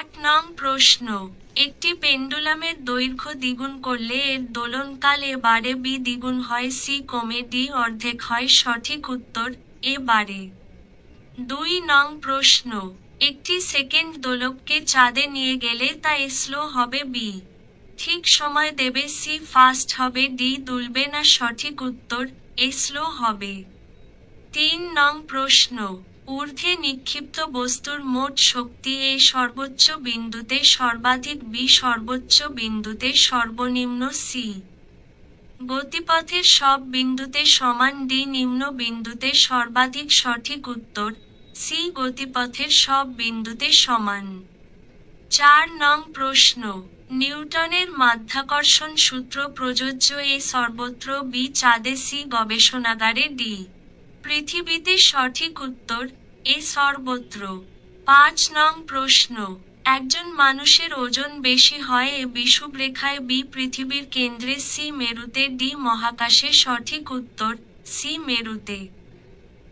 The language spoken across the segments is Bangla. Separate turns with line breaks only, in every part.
এক নং প্রশ্ন। একটি পেন্ডুলামের দৈর্ঘ্য দ্বিগুণ করলে এর দোলনকাল এ বারে বি দ্বিগুণ হয়, সি কমে ডি অর্ধেক হয়, সঠিক উত্তর এ বারে। দুই নং প্রশ্ন। একটি সেকেন্ড দোলককে চাঁদে নিয়ে গেলে তা স্লো হবে বি। ঠিক সময় দেবে সি, ফাস্ট হবে ডি, দুলবে না সঠিক উত্তর, এ স্লো হবে। তিন নং প্রশ্ন। ঊর্ধ্বে নিক্ষিপ্ত বস্তুর মোট শক্তি এ সর্বোচ্চ বিন্দুতে সর্বাধিক বি সর্বোচ্চ বিন্দুতে সর্বনিম্ন সি গতিপথের সব বিন্দুতে সমান ডি নিম্ন বিন্দুতে সর্বাধিক সঠিক উত্তর সি গতিপথের সব বিন্দুতে সমান। চার নং প্রশ্ন, নিউটনের মাধ্যাকর্ষণ সূত্র প্রযোজ্য এ সর্বত্র বি চাঁদে সি গবেষণাগারে ডি পৃথিবীতে সঠিক উত্তর এ সর্বত্র। পাঁচ নং প্রশ্ন, একজন মানুষের ওজন বেশি হয় এ বিষুবরেখায় বি পৃথিবীর কেন্দ্রে, সি মেরুতে, ডি মহাকাশে, সঠিক উত্তর সি মেরুতে।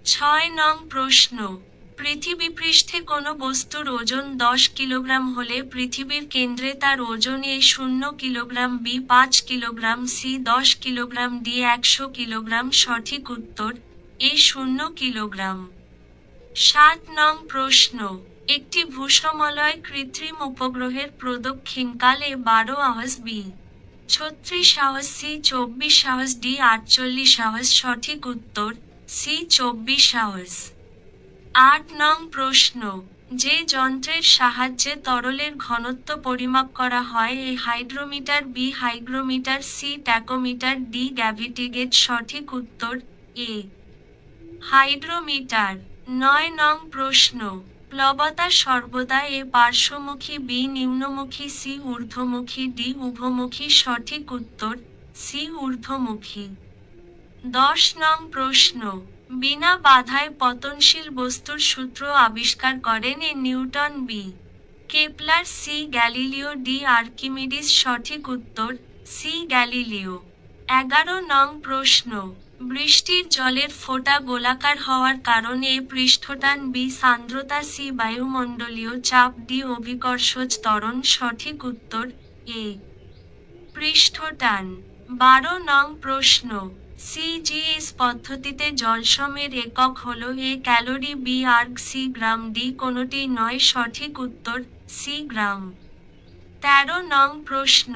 ছয় নং প্রশ্ন, পৃথিবী পৃষ্ঠে কোনো বস্তুর ওজন দশ কিলোগ্রাম হলে পৃথিবীর কেন্দ্রে তার ওজন এ শূন্য কিলোগ্রাম বি পাঁচ কিলোগ্রাম সি দশ কিলোগ্রাম ডি একশো কিলোগ্রাম সঠিক উত্তর এ শূন্য কিলোগ্রাম। সাত নং প্রশ্ন, একটি ভূসমলয় কৃত্রিম উপগ্রহের প্রদক্ষিণকালে বারো আওয়াজ বি ছত্রিশ আওয়াজ সি চব্বিশ আওয়াজ ডি আটচল্লিশ আওয়াজ সঠিক উত্তর সি চব্বিশ আওয়াজ। আট নং প্রশ্ন, যে যন্ত্রের সাহায্যে তরলের ঘনত্ব পরিমাপ করা হয় A hydrometer B hygrometer C tachometer D গ্যাভিটিগেট সঠিক উত্তর এ হাইড্রোমিটার, নয় নং প্রশ্ন। প্লবতা সর্বদা এ পার্শ্বমুখী, বি নিম্নমুখী, সি ঊর্ধ্বমুখী, ডি উভমুখী, সঠিক উত্তর, সি ঊর্ধ্বমুখী। দশ নং প্রশ্ন, বিনা বাধায় পতনশীল বস্তুর সূত্র আবিষ্কার করেন A Newton B. Kepler C Galileo D Archimedes সঠিক উত্তর, সি গ্যালিলিও। এগারো নং প্রশ্ন। বৃষ্টির জলের ফোঁটা গোলাকার হওয়ার কারণে পৃষ্ঠটান বি সান্দ্রতা, সি বায়ুমণ্ডলীয় চাপ, ডি অভিকর্ষজ ত্বরণ, সঠিক উত্তর এ। পৃষ্ঠটান। বারো নং প্রশ্ন। সিজিএস পদ্ধতিতে জলসমের একক হল A calorie B erg C gram, D কোনটি নয়, সঠিক উত্তর সি গ্রাম। তেরো নং প্রশ্ন।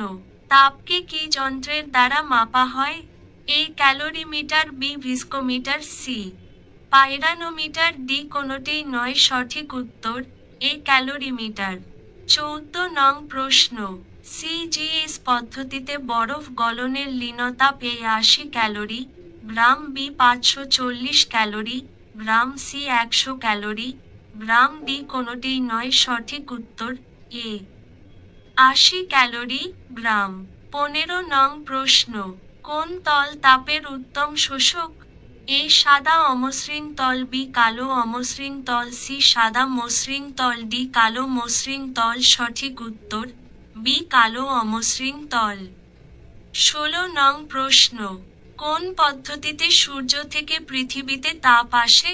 তাপকে কি যন্ত্রের দ্বারা মাপা হয়? A calorimeter B viscometer C. Pyranometer D কোনটি নয়, সঠিক উত্তর এ ক্যালোরিমিটার। চৌদ্দ নং প্রশ্ন সিজিএস পদ্ধতিতে বরফ গলনের লীনতা পেয়ে আশি ক্যালোরি, গ্রাম বি পাঁচশো চল্লিশ ক্যালোরি, গ্রাম সি একশো ক্যালোরি, গ্রাম ডি কোনটি নয়, সঠিক উত্তর, এ। আশি ক্যালোরি গ্রাম। পনেরো নং প্রশ্ন, কোন তল তাপের উত্তম শোষক? এ সাদা অমসৃণ তল, বি কালো অমসৃণ তল, সি সাদা মসৃণ তল, ডি কালো মসৃণ তল, সঠিক উত্তর, বি কালো অমসৃণ তল। ষোলো নং প্রশ্ন, কোন পদ্ধতিতে সূর্য থেকে পৃথিবীতে তাপ আসে?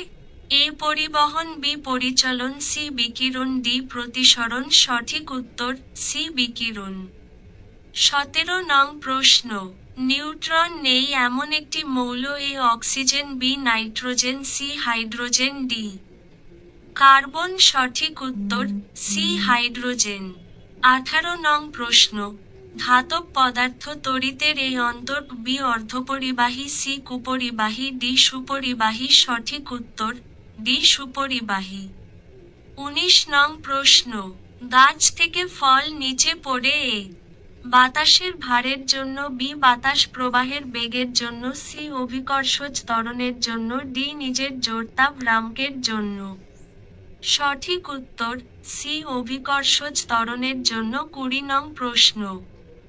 এ পরিবহন বি পরিচলন সি বিকিরণ ডি প্রতিসরণ সঠিক উত্তর সি বিকিরণ। সতেরো নং প্রশ্ন, নিউট্রন নেই এমন একটি মৌল A oxygen B nitrogen C hydrogen D. Carbon সঠিক উত্তর সি হাইড্রোজেন। আঠারো নং প্রশ্ন, ধাতব পদার্থ তড়িতের এই অন্তর বি অর্ধপরিবাহী সি কুপরিবাহী ডি সুপরিবাহী সঠিক উত্তর ডি সুপরিবাহী উনিশ নং প্রশ্ন, গাছ থেকে ফল নিচে পড়ে এ। বাতাসের ভারের জন্য বি বাতাস প্রবাহের বেগের জন্য, সি অভিকর্ষজ ত্বরণের জন্য, ডি নিজের জোরতাপ রামকের জন্য। সঠিক উত্তর, সি অভিকর্ষজ ত্বরণের জন্য কুড়ি নং প্রশ্ন।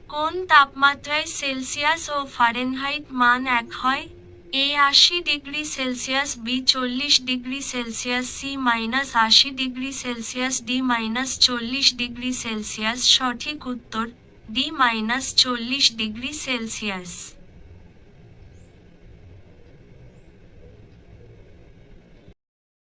কোন তাপমাত্রায় সেলসিয়াস ও ফারেনহাইট মান এক হয়? এ আশি ডিগ্রি সেলসিয়াস, বি চল্লিশ ডিগ্রি সেলসিয়াস, সি মাইনাস আশি ডিগ্রি সেলসিয়াস, ডি মাইনাস চল্লিশ ডিগ্রি সেলসিয়াস। সঠিক উত্তর, ডি মাইনাস চল্লিশ ডিগ্রি সেলসিয়াস।